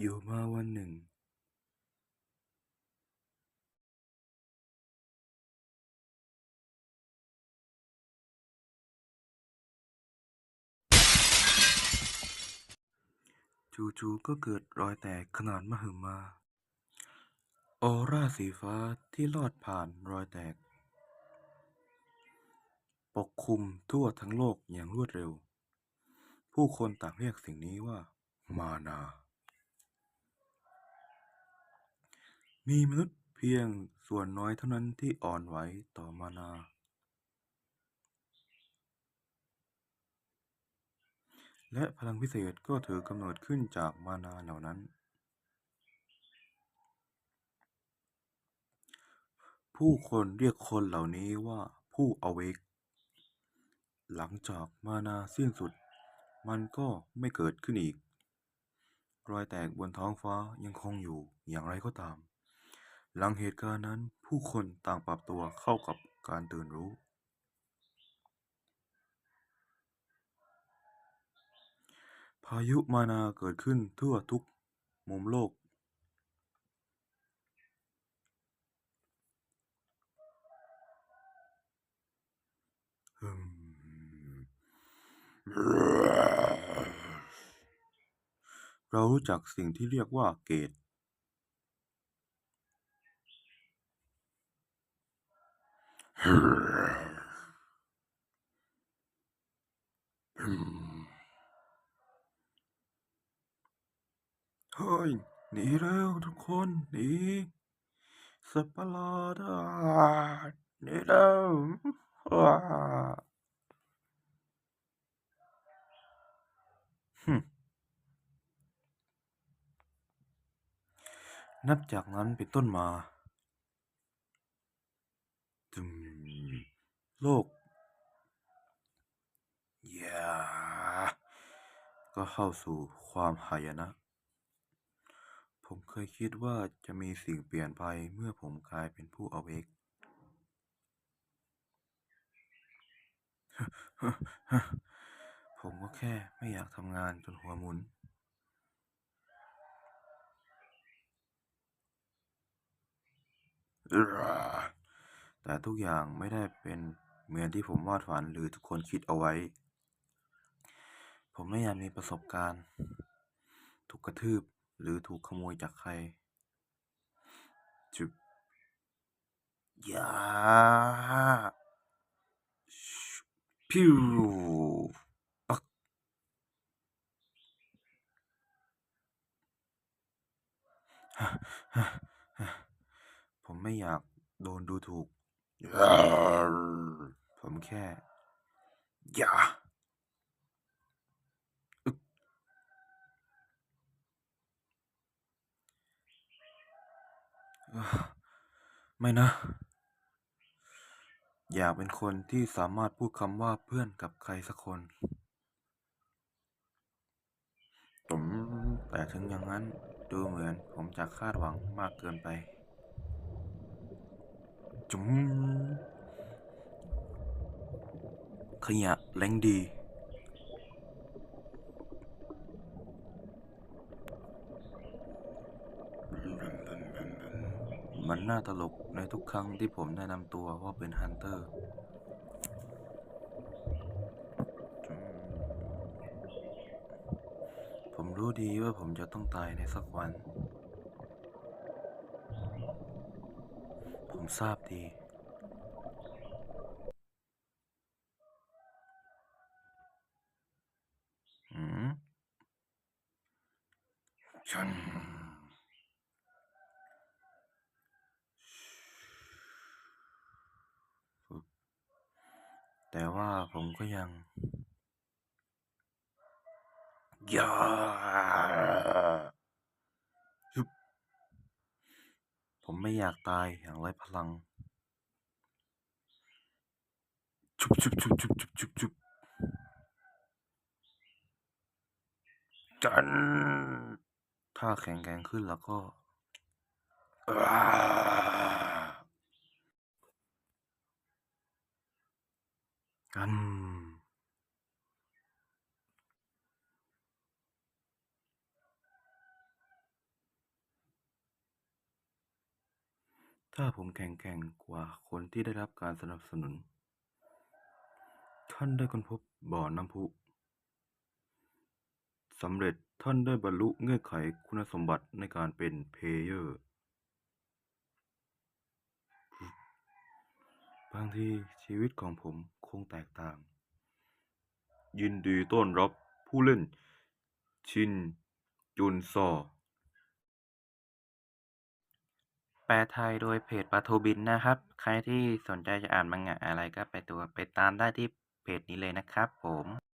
อยู่มาวันหนึ่งจู่ๆก็เกิดรอยแตกขนาดมหึมา ออร่าสีฟ้าที่ลอดผ่านรอยแตก ปกคลุมทั่วทั้งโลกอย่างรวดเร็ว ผู้คนต่างเรียกสิ่งนี้ว่า มานา มีมนุษย์เพียงส่วนน้อยเท่านั้นที่อ่อนไหวต่อมานา และพลังพิเศษก็ถือกำเนิดขึ้นจากมานาเหล่านั้น ผู้คนเรียกคนเหล่านี้ว่าผู้อเวก หลังจากมานาสิ้นสุด มันก็ไม่เกิดขึ้นอีก รอยแตกบนท้องฟ้ายังคงอยู่อย่างไรก็ตาม หลังเหตุการณ์นั้น ผู้คนต่างปรับตัวเข้ากับการตื่นรู้ พายุมานาเกิดขึ้นทั่วทุกมุมโลก เรารู้จักสิ่งที่เรียกว่าเกต เฮ้ย หนีแล้วทุกคน หนี สัตว์ประหลาดหนีแล้วอ่าฮึนับจากนั้นเป็นต้นมาตึม โลก อย่า ก็เข้าสู่ความหายนะ ผมเคยคิดว่าจะมีสิ่งเปลี่ยนไปเมื่อผมกลายเป็นผู้อเวกผมก็แค่ไม่อยากทำงานจนหัวหมุน แต่ทุกอย่างไม่ได้เป็น เหมือนที่ผมวาดฝันหรือทุกคนคิดเอาไว้ ผมไม่อยากมีประสบการณ์ ถูกกระทืบหรือถูกขโมยจากใคร จุบย่าพิวอักผมไม่อยากโดนดูถูก ผมแค่อย่าไม่นะ อยากเป็นคนที่สามารถพูดคำว่าเพื่อนกับใครสักคนผมแต่ถึงอย่างนั้นดูเหมือนผมจะคาดหวังมากเกินไป จุ๋มขยะแรงดี มันน่าตลกในทุกครั้งที่ผมแนะนำตัวว่าเป็นฮันเตอร์ผมรู้ดีว่าผมจะต้องตายในสักวัน ผม ทราบดีหืมฉัน แต่ว่าผมก็ยัง อย่าฮึบ ผมไม่อยากตายอย่างไร้พลัง ชุบชุบชุบชุบชุบชุบชุบจัน ถ้าแข็งแกร่งขึ้นแล้วก็อ้ากัน อ ถ้าผมแข็งแกร่งกว่าคนที่ได้รับการสนับสนุน ท่านได้ค้นพบบ่อน้ำพุสำเร็จท่านได้บรรลุเงื่อนไขคุณสมบัติในการเป็นเพลเยอร์ บางทีชีวิตของผมคงแตกต่าง ยินดีต้อนรับผู้เล่นชิน จุนซอ แปลไทยโดยเพจปลาทูบินนะครับ ใครที่สนใจจะอ่านมังงะอะไรก็ไปตัวไปตามได้ที่เพจนี้เลยนะครับผม